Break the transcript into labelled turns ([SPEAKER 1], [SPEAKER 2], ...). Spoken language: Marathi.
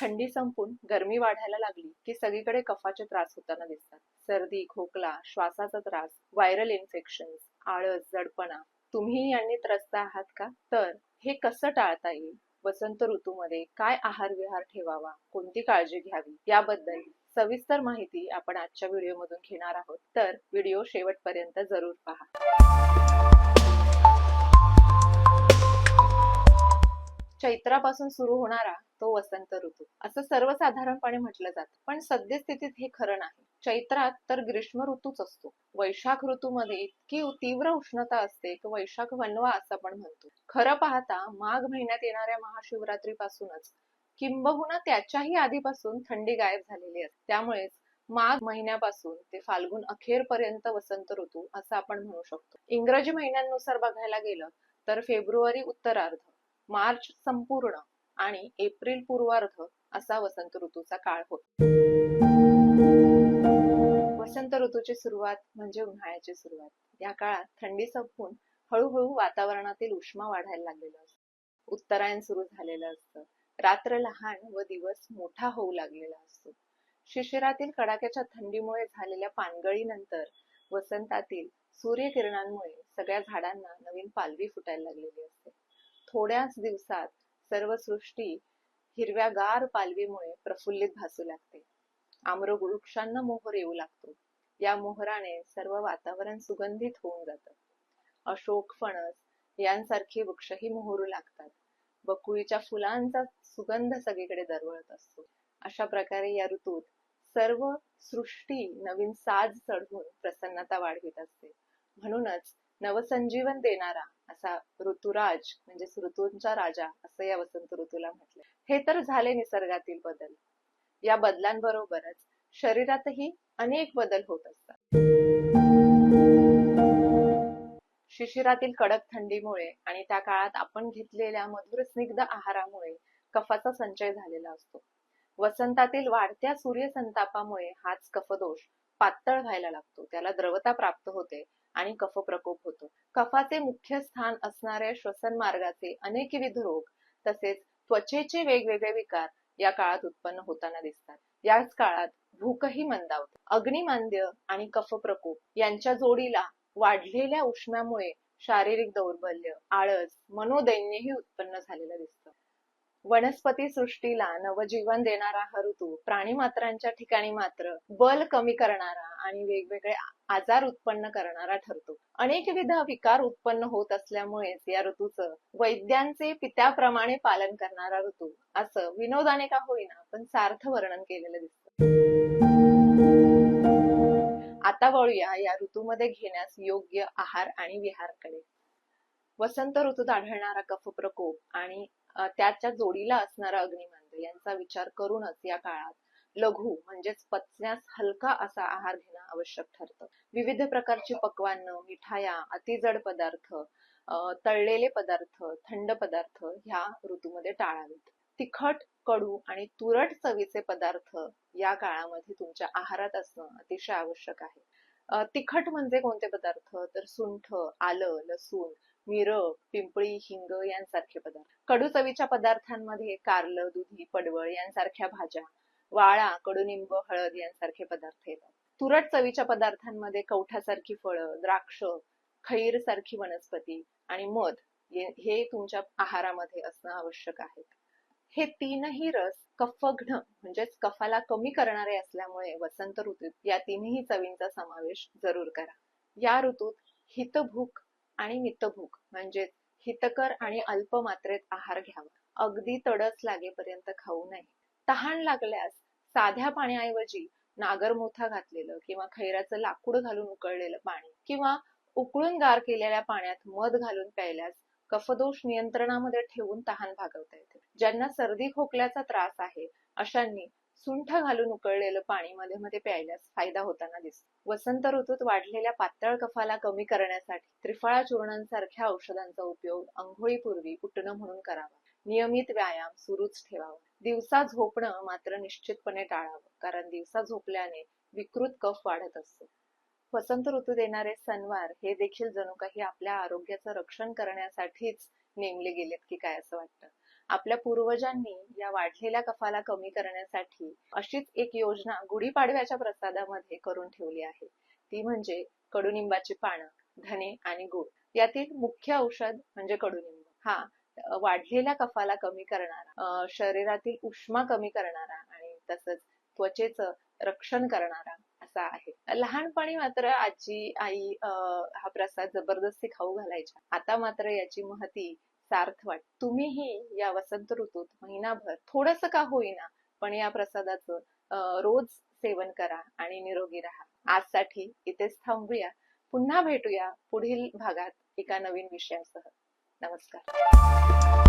[SPEAKER 1] थंडी संपून गरमी वाढायला लागली की सगळीकडे कफाचे त्रास होताना दिसतात. सर्दी खोकला श्वासाचा त्रास व्हायरल इन्फेक्शन आळस जडपणा. तुम्ही यांनी त्रस्त आहात का? तर हे कसं टाळता येईल? वसंत ऋतूमध्ये काय आहार विहार ठेवावा? कोणती काळजी घ्यावी? याबद्दल सविस्तर माहिती आपण आजच्या व्हिडिओमधून घेणार आहोत. तर व्हिडिओ शेवटपर्यंत जरूर पहा. चैत्रापासून सुरू होणारा तो वसंत ऋतू. असं सर्वसाधारणपणे म्हटलं जातं. पण सद्यस्थितीत हे खरं नाही. चैत्रात तर ग्रीष्म ऋतूच असतो. वैशाख ऋतूमध्ये इतकी तीव्र उष्णता असते की वैशाख वनवा असं आपण म्हणतो. खरं पाहता माघ महिन्यात येणाऱ्या महाशिवरात्रीपासूनच किंबहुना त्याच्याही आधीपासून थंडी गायब झालेली असते. त्यामुळेच माघ महिन्यापासून ते फाल्गुन अखेरपर्यंत वसंत ऋतू असं आपण म्हणू शकतो. इंग्रजी महिन्यांनुसार बघायला गेलं तर फेब्रुवारी उत्तरार्ध मार्च संपूर्ण आणि एप्रिल पूर्वार्ध असा वसंत ऋतूचा काळ होतो. वसंत ऋतूची सुरुवात म्हणजे उन्हाळ्याची सुरुवात. या काळात थंडी संपून हळूहळू वातावरणातील उष्मा वाढायला लागलेला असतो. उत्तरायण सुरू झालेलं असतं. रात्र लहान व दिवस मोठा होऊ लागलेला असतो. शिशिरातील कडाक्याच्या थंडीमुळे झालेल्या पानगळीनंतर वसंतातील सूर्यकिरणांमुळे सगळ्या झाडांना नवीन पालवी फुटायला लागलेली असते. थोड्याच दिवसात सर्व सृष्टी हिरव्यागार पालवीमुळे प्रफुल्लित भासू लागते. आम्र वृक्षांना मोहर येऊ लागतो. या मोहराने सर्व वातावरण सुगंधित होऊन जात. अशोक फणस यांसारखे वृक्षही मोहरू लागतात. बकुळीच्या फुलांचा सुगंध सगळीकडे दरवळत असतो. अशा प्रकारे या ऋतूत सर्व सृष्टी नवीन साज चढवून प्रसन्नता वाढवित असते. म्हणूनच नवसंजीवन देणारा असा ऋतुराज म्हणजे ऋतूंचा राजा असं या वसंत ऋतूला म्हटलं. हे तर झाले निसर्गातील बदल. या बदलांबरोबरच शरीरातही अनेक बदल होत असतात. शिशिरातील कडक थंडीमुळे आणि त्या काळात आपण घेतलेल्या मधुर स्निग्ध आहारामुळे कफाचा संचय झालेला असतो. वसंतातील वाढत्या सूर्यसंतापामुळे हाच कफदोष पातळ व्हायला लागतो. त्याला द्रवता प्राप्त होते आणि कफ प्रकोप होतो. कफाचे मुख्य स्थान असणाऱ्या श्वसन मार्गाचे अनेकविध रोग तसेच त्वचेचे वेगवेगळे विकार या काळात उत्पन्न होताना दिसतात. याच काळात भूकही मंदावते. अग्निमांद्य आणि कफ प्रकोप यांच्या जोडीला वाढलेल्या उष्म्यामुळे शारीरिक दौर्बल्य आळस मनोदैन्यही उत्पन्न झालेलं दिसतं. वनस्पती सृष्टीला नवजीवन देणारा हा ऋतू प्राणी मात्रांच्या ठिकाणी मात्र बल कमी करणारा आणि वेगवेगळे आजार उत्पन्न करणारा ठरतो. अनेकविध विकार उत्पन्न होत असल्यामुळेच या ऋतूचं वैद्यांचे पित्याप्रमाणे पालन करणारा ऋतू असं विनोदाने का होईना पण सार्थ वर्णन केलेलं दिसतं. आता वळूया या ऋतूमध्ये घेण्यास योग्य आहार आणि विहारकडे. वसंत ऋतूत आढळणारा कफ प्रकोप आणि त्याच्या जोडीला असणारा अग्निमंद यांचा विचार करूनच या काळात लघु म्हणजेच पचण्यास हलका असा आहार घेणं आवश्यक ठरतं. विविध प्रकारची पक्वान्न मिठाया अतिजड पदार्थ तळलेले पदार्थ थंड पदार्थ ह्या ऋतूमध्ये टाळावेत. तिखट कडू आणि तुरट चवीचे पदार्थ या काळामध्ये तुमच्या आहारात असणं अतिशय आवश्यक आहे. तिखट म्हणजे कोणते पदार्थ? तर सुंठ आलं लसूण मिर पिंपळी हिंग यांसारखे पदार्थ. कडू चवीच्या पदार्थांमध्ये कारलं दुधी पडवळ यांसारख्या भाज्या वाळा कडुनिंब हळद यांसारखे पदार्थ येतात. तुरट चवीच्या पदार्थांमध्ये कवठासारखी फळं द्राक्ष खैर सारखी वनस्पती आणि मध हे तुमच्या आहारामध्ये असणं आवश्यक आहे. हे तीनही रस कफघ्न म्हणजेच कफाला कमी करणारे असल्यामुळे वसंत ऋतूत या तीनही चवींचा समावेश जरूर करा. या ऋतूत हितभूक आणि मितभूक म्हणजेच हितकर आणि अल्प मात्रेत आहार घ्यावा. अगदी तडस लागेपर्यंत खाऊ नये. तहान लागल्यास साध्या पाण्याऐवजी नागरमोथा घातलेलं किंवा खैराचं लाकूड घालून उकळलेलं पाणी किंवा उकळून गार केलेल्या पाण्यात मध घालून प्यायल्यास कफदोष नियंत्रणामध्ये ठेवून तहान भागवता येते. ज्यांना सर्दी खोकल्याचा त्रास आहे अशांनी सुंठ घालून उकळलेलं पाणी मध्ये मध्ये प्यायल्यास फायदा होताना दिसतो. वसंत ऋतूत वाढलेल्या पातळ कफाला कमी करण्यासाठी त्रिफळा चूर्णांसारख्या औषधांचा उपयोग आंघोळीपूर्वी उठणं म्हणून करावा. नियमित व्यायाम सुरूच ठेवावा. दिवसा झोपणं मात्र निश्चितपणे टाळावं कारण दिवसा झोपल्याने विकृत कफ वाढत असतो. वसंत ऋतू देणारे सणवार हे देखील जणू काही आपल्या आरोग्याचं रक्षण करण्यासाठीच नेमले गेलेत की काय असं वाटतं? आपल्या पूर्वजांनी या वाढलेल्या कफाला कमी करण्यासाठी अशीच एक योजना गुढीपाडव्याच्या प्रसादामध्ये करून ठेवली आहे. ती म्हणजे कडुनिंबाची पानं धने आणि गुळ. यातील मुख्य औषध म्हणजे कडुनिंब. हा वाढलेल्या कफाला कमी करणारा शरीरातील उष्मा कमी करणारा आणि तसंच त्वचेचं रक्षण करणारा असा आहे. लहानपणी मात्र आजी आई हा प्रसाद जबरदस्ती खाऊ घालायच्या. आता मात्र याची महती सार्थ वाट तुम्हीही या वसंत ऋतूत महिनाभर थोडस का होईना पण या प्रसादाचं रोज सेवन करा आणि निरोगी राहा. आजसाठी इथेच थांबूया. पुन्हा भेटूया पुढील भागात एका नवीन विषयासह. नमस्कार.